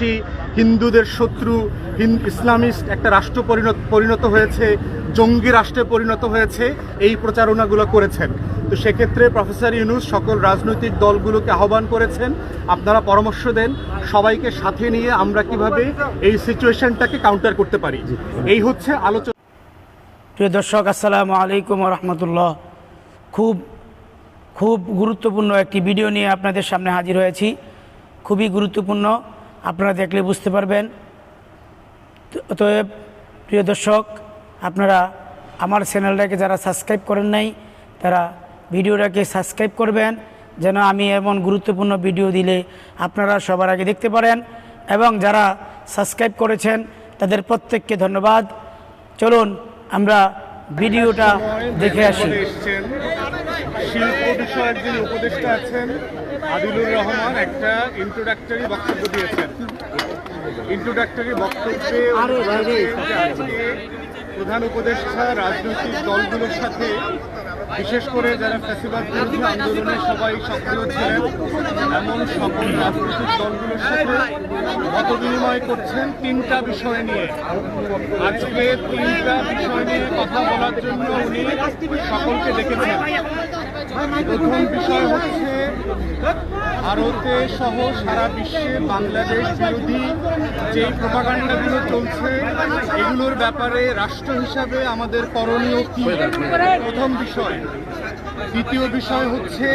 সন্ত্রাসী হিন্দুদের শত্রু ইসলামিস্ট একটা রাষ্ট্র পরিণত পরিণত হয়েছে জঙ্গি রাষ্ট্রে পরিণত হয়েছে এই প্রচারণাগুলো করেছেন। তো সেক্ষেত্রে প্রফেসর ইউনুস সকল রাজনৈতিক দলগুলোকে আহ্বান করেছেন আপনারা পরামর্শ দেন সবাইকে সাথে নিয়ে আমরা কীভাবে এই সিচুয়েশনটাকে কাউন্টার করতে পারি। এই হচ্ছে আলোচনা প্রিয় দর্শক আসসালামু আলাইকুম রহমতুল্লাহ। খুব খুব গুরুত্বপূর্ণ একটি ভিডিও নিয়ে আপনাদের সামনে হাজির হয়েছি। খুবই গুরুত্বপূর্ণ। আপনারা দেখলে বুঝতে পারবেন। অতএব, প্রিয় দর্শক, আপনারা আমার চ্যানেলটাকে যারা সাবস্ক্রাইব করেন নাই, তারা ভিডিওটাকে সাবস্ক্রাইব করবেন, যেন আমি এমন গুরুত্বপূর্ণ ভিডিও দিলে আপনারা সবার আগে দেখতে পারেন এবং যারা সাবস্ক্রাইব করেছেন, তাদের প্রত্যেককে ধন্যবাদ। চলুন, আমরা ভিডিওটা দেখে আসি। শিল্প বিষয়ের যিনি উপদেষ্টা আছেন আদিলুর রহমান একটা ইন্ট্রোডাক্টরি বক্তব্য দিয়েছেন। ইন্ট্রোডাক্টরি বক্তব্যে প্রধান উপদেষ্টা রাজনৈতিক দলগুলোর সাথে বিশেষ করে যারা ফেসিবাদ বিরোধী আন্দোলনে সবাই সক্রিয় ছিলেন, এমন সকল রাজনৈতিক দলগুলোর সাথে মত বিনিময় করছেন তিনটা বিষয় নিয়ে। আজকে তিনটা বিষয় নিয়ে কথা বলার জন্য উনি সকলকে দেখেছেন প্রথম বিষয় হচ্ছে ভারতে সহ সারা বিশ্বে বাংলাদেশ বিরোধী যে প্রপাগান্ডাগুলো চলছে, এগুলোর ব্যাপারে রাষ্ট্র হিসাবে আমাদের করণীয় কি? প্রথম বিষয়। দ্বিতীয় বিষয় হচ্ছে,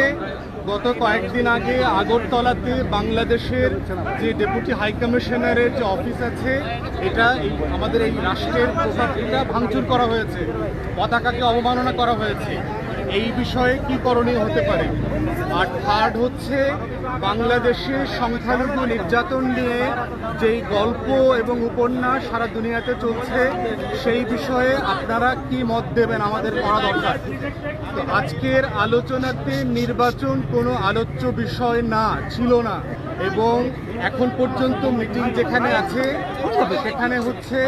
গত কয়েকদিন আগে আগরতলাতে বাংলাদেশের যে ডেপুটি হাই কমিশনারের যে অফিস আছে, এটা আমাদের এই রাষ্ট্রের প্রভাবটা ভাঙচুর করা হয়েছে। পতাকাকে অবমাননা করা হয়েছে। এই বিষয়ে কি করণীয় হতে পারে? আর থার্ড হচ্ছে বাংলাদেশে সংখ্যালঘু নির্যাতন নিয়ে যেই গল্প এবং উপন্যাস সারা দুনিয়াতে চলছে, সেই বিষয়ে আপনারা কি মত দেবেন? আমাদের পড়া দরকার। তো আজকের আলোচনাতে নির্বাচন কোনো আলোচ্য বিষয় না, ছিল না। এবং এখন পর্যন্ত মিটিং যেখানে আছে, সেখানে হচ্ছে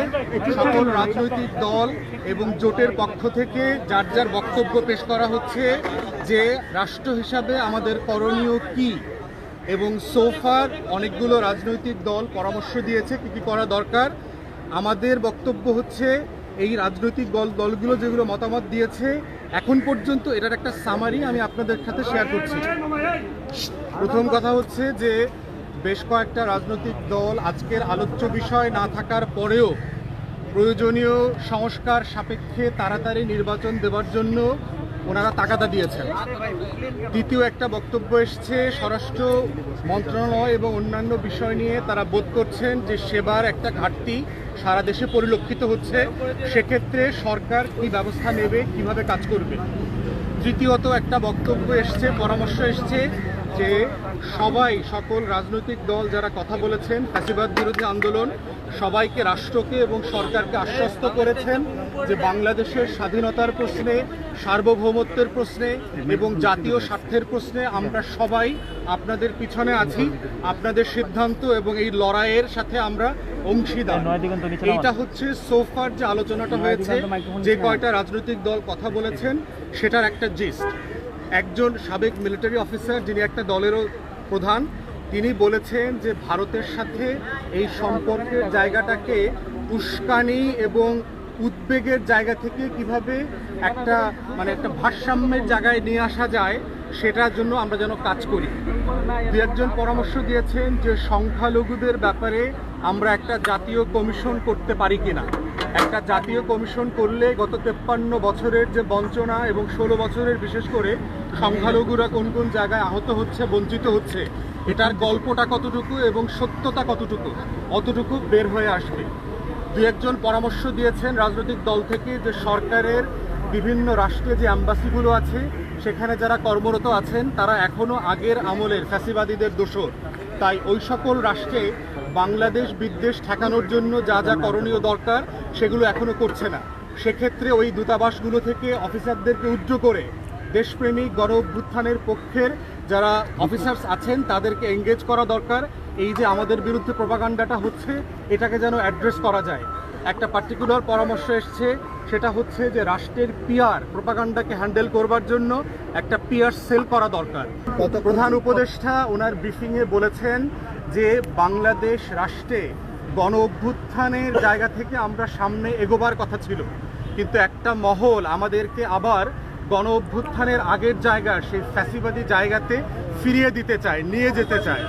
সকল রাজনৈতিক দল এবং জোটের পক্ষ থেকে যার যার বক্তব্য পেশ করা হচ্ছে যে রাষ্ট্র হিসাবে আমাদের করণীয় কি? এবং সোফার অনেকগুলো রাজনৈতিক দল পরামর্শ দিয়েছে কি কি করা দরকার। আমাদের বক্তব্য হচ্ছে এই রাজনৈতিক দল দলগুলো যেগুলো মতামত দিয়েছে, এখন পর্যন্ত এটার একটা সামারি আমি আপনাদের সাথে শেয়ার করছি। প্রথম কথা হচ্ছে যে, বেশ কয়েকটা রাজনৈতিক দল আজকের আলোচ্য বিষয় না থাকার পরেও প্রয়োজনীয় সংস্কার সাপেক্ষে তাড়াতাড়ি নির্বাচন দেওয়ার জন্য ওনারা তাগাদা দিয়েছেন। দ্বিতীয় একটা বক্তব্য এসছে, স্বরাষ্ট্র মন্ত্রণালয় এবং অন্যান্য বিষয় নিয়ে তারা বোধ করছেন যে সেবার একটা ঘাটতি সারা দেশে পরিলক্ষিত হচ্ছে। সেক্ষেত্রে সরকার কি ব্যবস্থা নেবে, কীভাবে কাজ করবে? তৃতীয়ত একটা বক্তব্য এসছে, পরামর্শ এসছে যে সবাই, সকল রাজনৈতিক দল যারা কথা বলেছেন, ফ্যাসিবাদ বিরোধী আন্দোলন, সবাইকে রাষ্ট্রকে এবং সরকারকে আশ্বস্ত করেছেন যে বাংলাদেশের স্বাধীনতার প্রশ্নে সার্বভৌমত্বের প্রশ্নে এবং জাতীয় স্বার্থের প্রশ্নে আমরা সবাই আপনাদের পিছনে আছি আপনাদের সিদ্ধান্ত এবং এই লড়াইয়ের সাথে আমরা অংশীদার। এইটা হচ্ছে সোফার যে আলোচনাটা হয়েছে যে কয়টা রাজনৈতিক দল কথা বলেছেন সেটার একটা জিস্ট একজন সাবেক মিলিটারি অফিসার যিনি একটা দলেরও প্রধান তিনি বলেছেন যে ভারতের সাথে এই সম্পর্কের জায়গাটাকে উস্কানি এবং উদ্বেগের জায়গা থেকে কীভাবে একটা মানে একটা ভারসাম্যের জায়গায় নিয়ে আসা যায়, সেটার জন্য আমরা যেন কাজ করি। দু একজন পরামর্শ দিয়েছেন যে সংখ্যালঘুদের ব্যাপারে আমরা একটা জাতীয় কমিশন করতে পারি কিনা। একটা জাতীয় কমিশন করলে গত তেপ্পান্ন বছরের যে বঞ্চনা এবং ষোলো বছরের বিশেষ করে সংখ্যালঘুরা কোন কোন জায়গায় আহত হচ্ছে, বঞ্চিত হচ্ছে, এটার গল্পটা কতটুকু এবং সত্যতা কতটুকু, অতটুকু বের হয়ে আসবে। দু একজন পরামর্শ দিয়েছেন রাজনৈতিক দল থেকে যে সরকারের বিভিন্ন রাষ্ট্রে যে অ্যাম্বাসিগুলো আছে, সেখানে যারা কর্মরত আছেন, তারা এখনও আগের আমলের ফ্যাসিবাদীদের দোষর। তাই ওই সকল রাষ্ট্রে বাংলাদেশ বিদ্বেষ ঠেকানোর জন্য যা যা করণীয় দরকার, সেগুলো এখনও করছে না। সেক্ষেত্রে ওই দূতাবাসগুলো থেকে অফিসারদেরকে উজ্জ্ব করে দেশপ্রেমিক গণ পক্ষের যারা অফিসার্স আছেন, তাদেরকে এঙ্গেজ করা দরকার। এই যে আমাদের বিরুদ্ধে প্রপাগান্ডাটা হচ্ছে এটাকে যেন অ্যাড্রেস করা যায়। একটা পার্টিকুলার পরামর্শ এসছে সেটা হচ্ছে যে রাষ্ট্রের পিয়ার প্রপাগান্ডাকে হ্যান্ডেল করবার জন্য একটা পিয়ার সেল করা দরকার। প্রধান উপদেষ্টা ওনার ব্রিফিংয়ে বলেছেন যে বাংলাদেশ রাষ্ট্রে গণ অভ্যুত্থানের জায়গা থেকে আমরা সামনে এগোবার কথা ছিল। কিন্তু একটা মহল আমাদেরকে আবার গণ অভ্যুত্থানের আগের জায়গা সেই ফ্যাসিবাদী জায়গাতে ফিরিয়ে দিতে চায় নিয়ে যেতে চায়।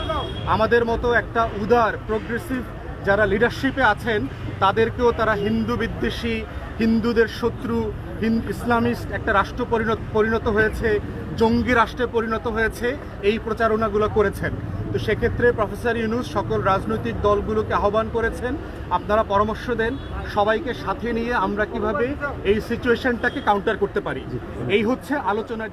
আমাদের মতো একটা উদার প্রোগ্রেসিভ যারা লিডারশিপে আছেন তাদেরকেও তারা হিন্দু বিদ্বেষী হিন্দুদের শত্রু ইসলামিস্ট একটা রাষ্ট্র পরিণত পরিণত হয়েছে জঙ্গি রাষ্ট্রে পরিণত হয়েছে এই প্রচারণাগুলো করেছেন। তো সেক্ষেত্রে প্রফেসর ইউনুস সকল রাজনৈতিক দলগুলোকে আহ্বান করেছেন আপনারা পরামর্শ দেন সবাইকে সাথে নিয়ে আমরা কীভাবে এই সিচুয়েশনটাকে কাউন্টার করতে পারি। এই হচ্ছে আলোচনার